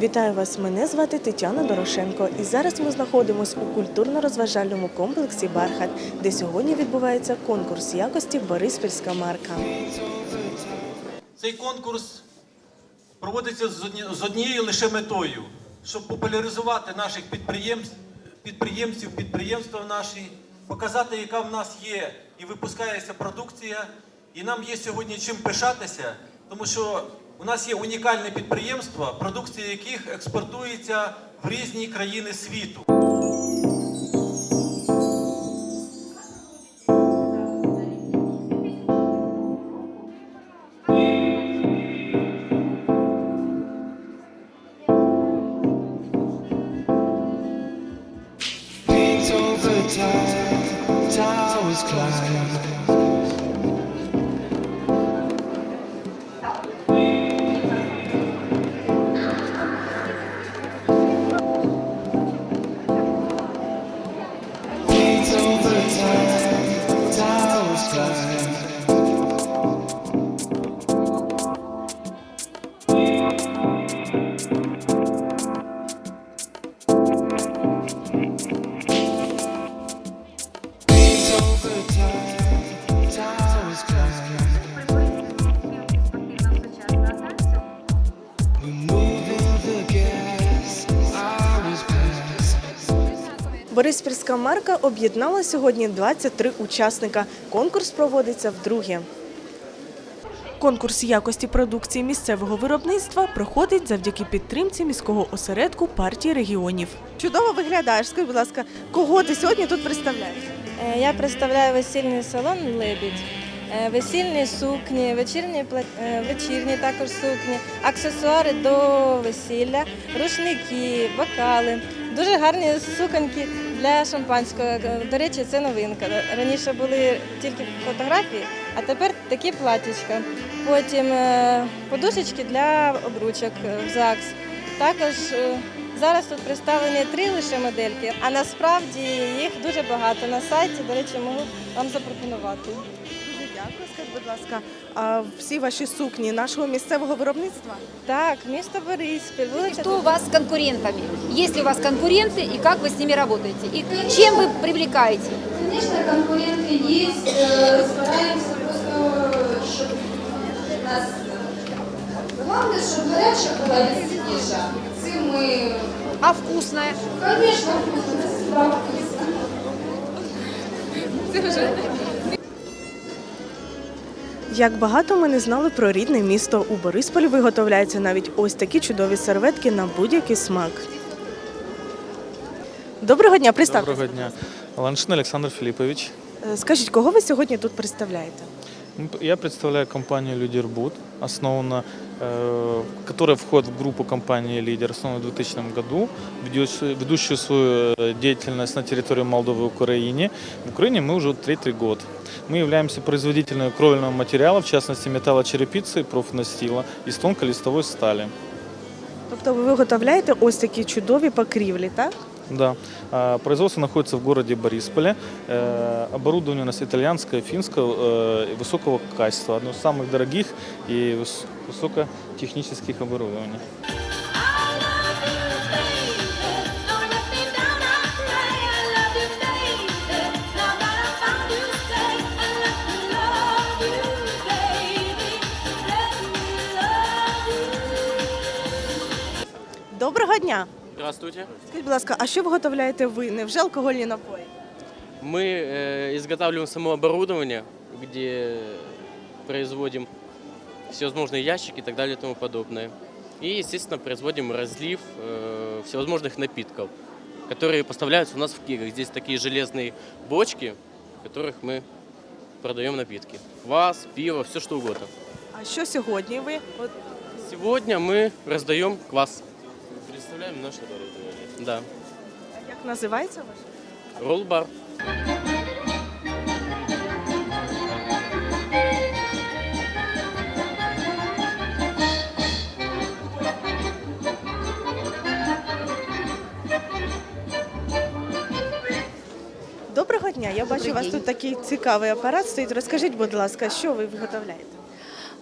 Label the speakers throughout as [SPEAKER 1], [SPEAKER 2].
[SPEAKER 1] Вітаю вас! Мене звати Тетяна Дорошенко. І зараз ми знаходимося у культурно-розважальному комплексі Бархат, де сьогодні відбувається конкурс якості Бориспільська марка.
[SPEAKER 2] Цей конкурс проводиться з одні- з однією лише метою, щоб популяризувати наших підприємств, підприємців, підприємства наші, показати, яка в нас є і випускається продукція. І нам є сьогодні чим пишатися, тому що у нас є унікальне підприємство, продукція яких експортується в різні країни світу.
[SPEAKER 3] Towers climb.
[SPEAKER 1] Бориспільська марка об'єднала сьогодні 23 учасника. Конкурс проводиться вдруге. Конкурс якості продукції місцевого виробництва проходить завдяки підтримці міського осередку партії регіонів. Чудово виглядаєш. Скажи, будь ласка, кого ти сьогодні тут представляєш?
[SPEAKER 4] Е, Я представляю весільний салон Лебідь. Е, Весільні сукні, вечірні, е, вечірні також сукні, аксесуари до весілля, рушники, бокали. Дуже гарні суконьки для шампанського. До речі, це новинка. Раніше були тільки фотографії, а тепер такі платічка. Потім е, подушечки для обручок е, в ЗАГС. Також е, зараз тут представлені три лише модельки, а насправді їх дуже багато на сайті. До речі, можу вам запропонувати.
[SPEAKER 1] Дякую. Скажіть, будь ласка, а всі ваші сукні нашого місцевого виробництва?
[SPEAKER 4] Так, місто Бориспіль, вулиця.
[SPEAKER 5] Что у вас с конкурентами? Есть ли у вас конкуренты и как вы с ними работаете? И чем вы привлекаете?
[SPEAKER 6] Звісно, конкуренти є. Е, Стараємося просто, щоб нас головне, щоб гаряча була відсутніша. Цим ми,
[SPEAKER 5] А вкусное?
[SPEAKER 6] звісно, справді.
[SPEAKER 1] Як багато ми не знали про рідне місто. У Борисполі виготовляються навіть ось такі чудові серветки на будь-який смак. Доброго дня, представте.
[SPEAKER 7] Доброго дня. Ланшин Олександр Філіпович.
[SPEAKER 1] Е, Скажіть, кого ви сьогодні тут представляєте?
[SPEAKER 7] Я представляю компанію Людірбуд, основана, которая входит в группу компании Лидер, основана в 2000 году, ведущую, ведущую свою э, деятельность на территории Молдовы и Украине. В Украине мы уже третий год. Мы являемся производителями кровельного материала, в частности металлочерепицы и профнастила из тонколистовой стали.
[SPEAKER 1] Тобто ви виготовляєте ось такі чудові покрівлі, так?
[SPEAKER 7] Да. А, Производство находится в городе Борисполе. Э, Оборудование у нас итальянское, финское, э, и высокого качества. Одно из самых дорогих и выс- высокотехнических оборудований.
[SPEAKER 1] Доброго дня!
[SPEAKER 8] Здравствуйте.
[SPEAKER 1] Скажіть, будь ласка, а що виготовляєте ви? Невже алкогольні напої?
[SPEAKER 8] Мы э, изготавливаем само оборудование, где производим всевозможные ящики и так далее и тому подобное. И, естественно, производим разлив э, всевозможных напитков, которые поставляются у нас в кегах. Здесь такие железные бочки, в которых мы продаем напитки. Квас, пиво, все что угодно.
[SPEAKER 1] А що сьогодні ви? От
[SPEAKER 8] Сегодня мы раздаем квас. Представляем наше оборудование. Да.
[SPEAKER 1] як називається ваш?
[SPEAKER 8] Ролл-бар.
[SPEAKER 1] дня! Я бачу, у вас тут такий цікавий апарат стоїть. Розкажіть, будь ласка, що ви виготовляєте?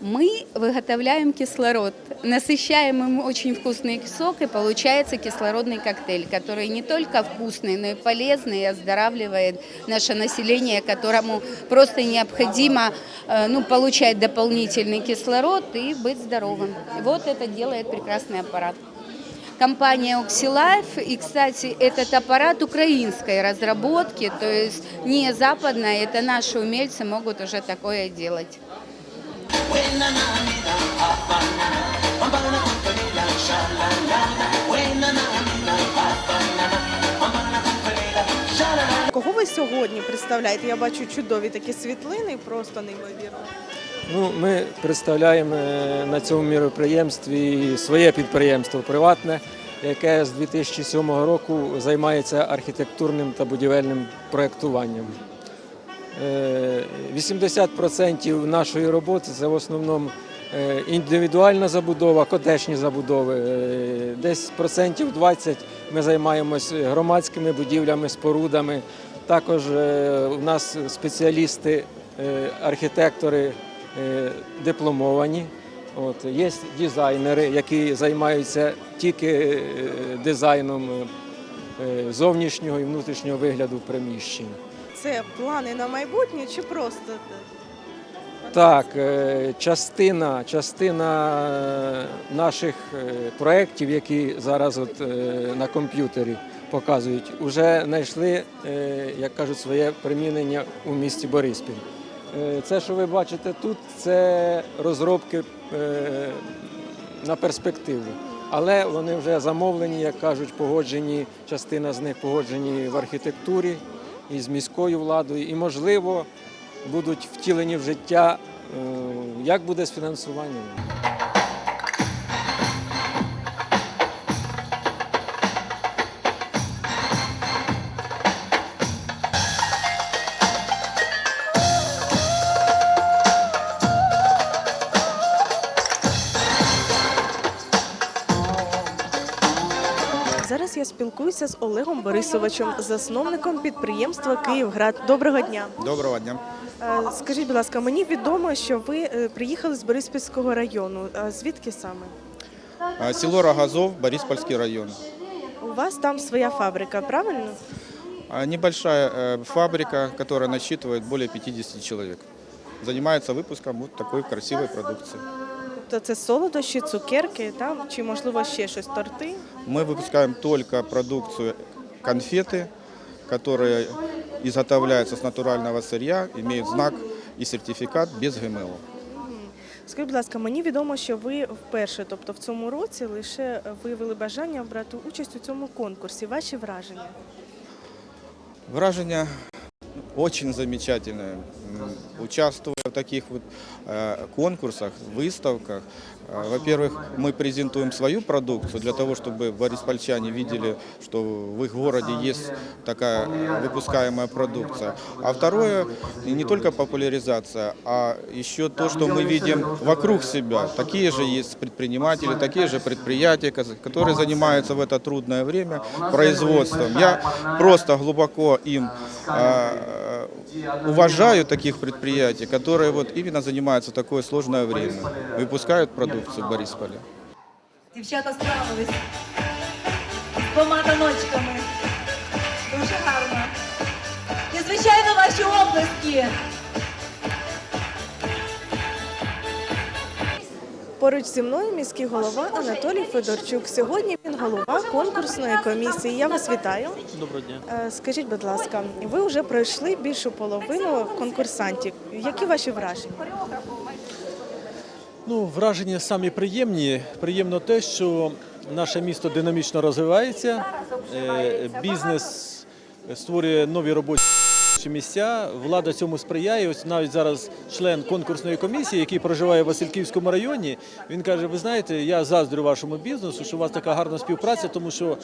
[SPEAKER 9] Мы выготовляем кислород, насыщаем им очень вкусный сок, и получается кислородный коктейль, который не только вкусный, но и полезный, и оздоравливает наше население, которому просто необходимо э, ну, получать дополнительный кислород и быть здоровым. Вот это делает прекрасный аппарат. Компания Oxylife, и, кстати, этот аппарат украинской разработки, то есть не западная, это наши умельцы могут уже такое делать.
[SPEAKER 1] Кого ви сьогодні представляєте? Я бачу чудові такі світлини, просто неймовірно.
[SPEAKER 10] Ну, ми представляємо е, на цьому міроприємстві своє підприємство приватне, яке з 2007 року займається архітектурним та будівельним проєктуванням. Е, 80% нашої роботи це в основному е, індивідуальна забудова, котечні забудови. Е, Десь процентів 20 ми займаємося громадськими будівлями, спорудами. Також е, у нас спеціалісти, е, архітектори е, дипломовані. От, є дизайнери, які займаються тільки е, дизайном е, зовнішнього і внутрішнього вигляду приміщень.
[SPEAKER 1] Це плани на майбутнє чи просто?
[SPEAKER 10] Так, е, частина, частина е, наших е, проєктів, які зараз от е, на комп'ютері показують, вже знайшли, е, як кажуть, своє примінення у місті Бориспіль. Е, Це, що ви бачите тут, це розробки е, на перспективу. Але вони вже замовлені, як кажуть, погоджені, частина з них погоджені в архітектурі і з міською владою, і, можливо, будуть втілені в життя. Е, Як буде з фінансуванням?
[SPEAKER 1] Зараз я спілкуюся з Олегом Борисовичем, засновником підприємства Київград. Доброго дня.
[SPEAKER 11] Доброго дня.
[SPEAKER 1] Е, Скажіть, будь ласка, мені відомо, що ви е, приїхали з Бориспільського району. А Звідки саме?
[SPEAKER 11] А, Село Рогозов, Бориспольский район.
[SPEAKER 1] У вас там своя фабрика, правильно?
[SPEAKER 11] А, Небольшая э, фабрика, которая насчитывает более 50 человек. Занимается выпуском вот такой красивой продукции.
[SPEAKER 1] Тобто це солодощі, цукерки, там чи можливо ще щось, торти?
[SPEAKER 11] Мы выпускаем только продукцию конфеты, которые изготовляются с натурального сырья, имеют знак и сертификат без ГМО.
[SPEAKER 1] Скажіть, будь ласка, мені відомо, що ви вперше, тобто в цьому році, лише виявили бажання брати участь у цьому конкурсі. Ваші враження?
[SPEAKER 11] Враження очень замечательное. М, Участвуя в таких вот э, конкурсах, выставках, э, во-первых, мы презентуем свою продукцию для того, чтобы бориспольчане видели, что в их городе есть такая выпускаемая продукция. А второе, не только популяризация, а еще то, что мы видим вокруг себя. Такие же есть предприниматели, такие же предприятия, которые занимаются в это трудное время производством. Я просто глубоко им э, уважаю таких предприятий, которые вот именно занимаются такое сложное время, выпускают продукцию в Борисполе.
[SPEAKER 12] Дівчата справились з двома таночками. Дуже гарно. І, ваші оплески.
[SPEAKER 1] Поруч зі мною міський голова Анатолій Федорчук. Сьогодні він голова конкурсної комісії. Я вас вітаю.
[SPEAKER 7] Доброго дня.
[SPEAKER 1] Е, Скажіть, будь ласка, ви вже пройшли більшу половину конкурсантів. Які ваші враження?
[SPEAKER 13] Ну, враження самі приємні. Приємно те, що наше місто динамічно розвивається, е, бізнес створює нові робочі місця. Влада цьому сприяє. Ось навіть зараз член конкурсної комісії, який проживає в Васильківському районі, він каже: ви знаєте, я заздрю вашому бізнесу, що у вас така гарна співпраця, тому що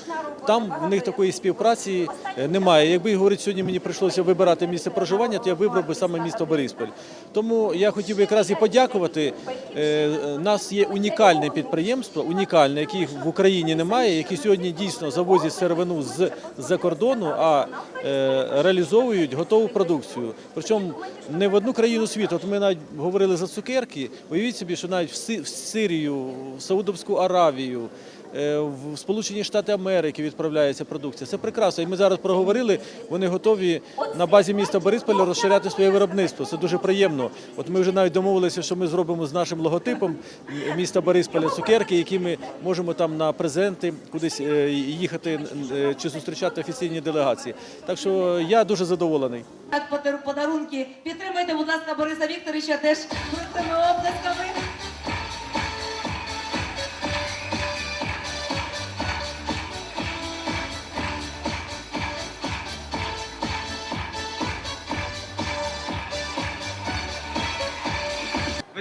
[SPEAKER 13] там в них такої співпраці е, немає. Якби говорить, сьогодні мені прийшлося вибирати місце проживання, то я вибрав би саме місто Бориспіль. Тому я хотів би якраз і подякувати. Е, У нас є унікальне підприємство, унікальне, яких в Україні немає, які сьогодні дійсно завозять сировину з-за кордону, а е, реалізовують готові готову продукцію. Причому не в одну країну світу. От ми навіть говорили за цукерки. Уявіть собі, що навіть в Си- Сирію, в Саудовську Аравію. Е, В Сполучені Штати Америки відправляється продукція. Це прекрасно. І ми зараз проговорили. Вони готові на базі міста Борисполя розширяти своє виробництво. Це дуже приємно. От ми вже навіть домовилися, що ми зробимо з нашим логотипом міста Борисполя цукерки, які ми можемо там на презенти кудись е, їхати е, чи зустрічати офіційні делегації. Так що я дуже задоволений.
[SPEAKER 12] Так, подар- подарунки. Підтримайте, будь ласка, Бориса Вікторовича теж цими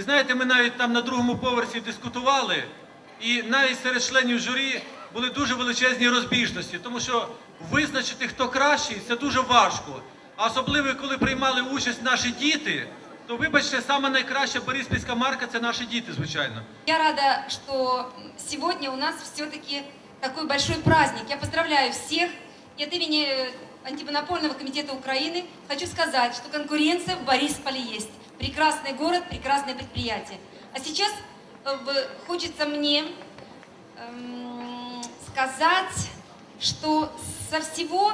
[SPEAKER 2] Знаєте, ми навіть там на другому поверсі дискутували, і навіть серед членів журі були дуже величезні розбіжності, тому що визначити, хто кращий, це дуже важко. А особливо, коли приймали участь наші діти, то вибачте, саме найкраща бориспільська марка це наші діти, звичайно.
[SPEAKER 5] Я рада, что сегодня у нас все-таки такой большой праздник. Я поздравляю всех. И от антимонопольного комитета Украины хочу сказать, что конкуренция в Борисполе есть. Прекрасный город, прекрасное предприятие. А сейчас э, хочется мне эм, сказать, что со всего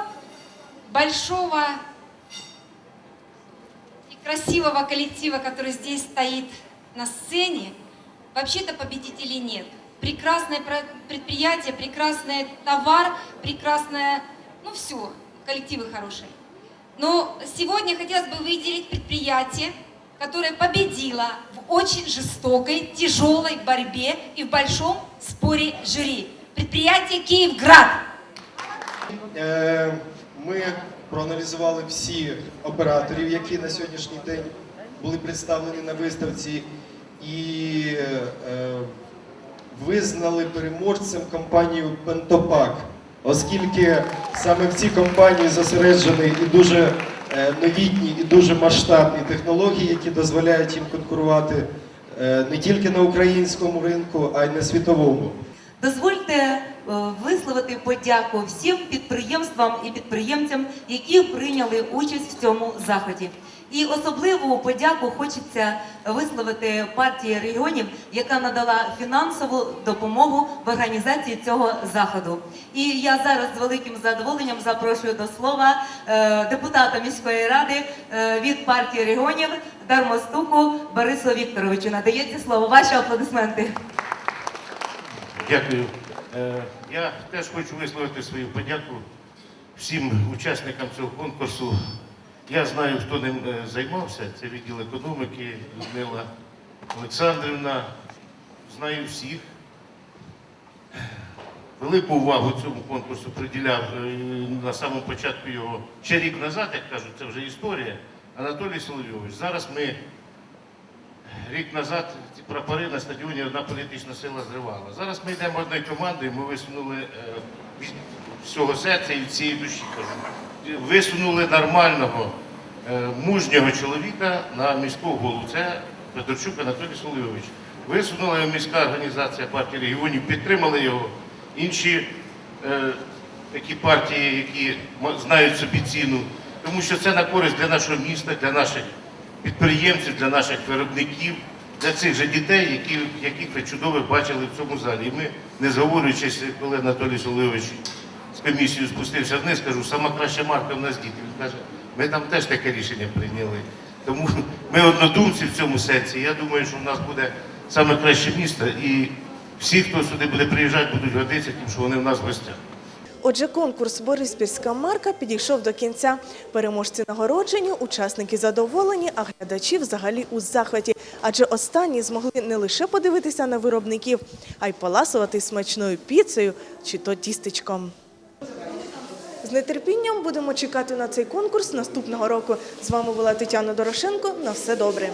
[SPEAKER 5] большого и красивого коллектива, который здесь стоит на сцене, вообще-то победителей нет. Прекрасное предприятие, прекрасный товар, прекрасное, ну все, коллективы хорошие. Но сегодня хотелось бы выделить предприятие, которое победило в очень жестокой, тяжелой борьбе и в большом споре жюри. Предприятие Киевград.
[SPEAKER 14] Е, Ми проаналізували всі операторів, які на сьогоднішній день були представлені на виставці, і е, визнали переможцем компанію Пентопак, оскільки саме в цій компанії зосереджені і дуже новітні, і дуже масштабні технології, які дозволяють їм конкурувати е, не тільки на українському ринку, а й на світовому.
[SPEAKER 12] Дозвольте е, висловити подяку всім підприємствам і підприємцям, які прийняли участь в цьому заході. І особливу подяку хочеться висловити партії регіонів, яка надала фінансову допомогу в організації цього заходу. І я зараз з великим задоволенням запрошую до слова е, депутата міської ради е, від партії регіонів Дармостуку Борису Вікторовичу. Надається слово. Ваші аплодисменти.
[SPEAKER 15] Дякую. Е, Я теж хочу висловити свою подяку всім учасникам цього конкурсу. Я знаю, хто ним е, займався. Це відділ економіки Людмила Олександрівна. Знаю всіх. Велику увагу цьому конкурсу приділяв е, на самому початку його ще рік назад, як кажуть, це вже історія. Анатолій Соловйович. Зараз ми рік назад ці прапори на стадіоні одна політична сила зривала. Зараз ми йдемо одною командою, ми висунули е, від всього серця і від цієї душі кажу. Висунули нормального, е, мужнього чоловіка на міського голову. Це Федорчук Анатолій Соловйович. Висунула його міська організація партії регіонів, підтримали його. Інші е, такі партії, які знають собі ціну, тому що це на користь для нашого міста, для наших підприємців, для наших виробників, для цих же дітей, які, яких ви чудово бачили в цьому залі. І ми, не зговорюючись, коли Анатолій Соловйович з комісією спустився вниз, кажу, сама краща марка в нас діти. Він каже, ми там теж таке рішення прийняли. Тому ми однодумці в цьому сенсі. Я думаю, що в нас буде саме краще місто, і всі, хто сюди буде приїжджати, будуть гордитися тим, що вони в нас в гостях.
[SPEAKER 1] Отже, конкурс Бориспільська марка підійшов до кінця. Переможці нагороджені, учасники задоволені, а глядачі взагалі у захваті. Адже останні змогли не лише подивитися на виробників, а й поласувати смачною піцею чи то тістечком. З нетерпінням будемо чекати на цей конкурс наступного року. З вами була Тетяна Дорошенко. На все добре.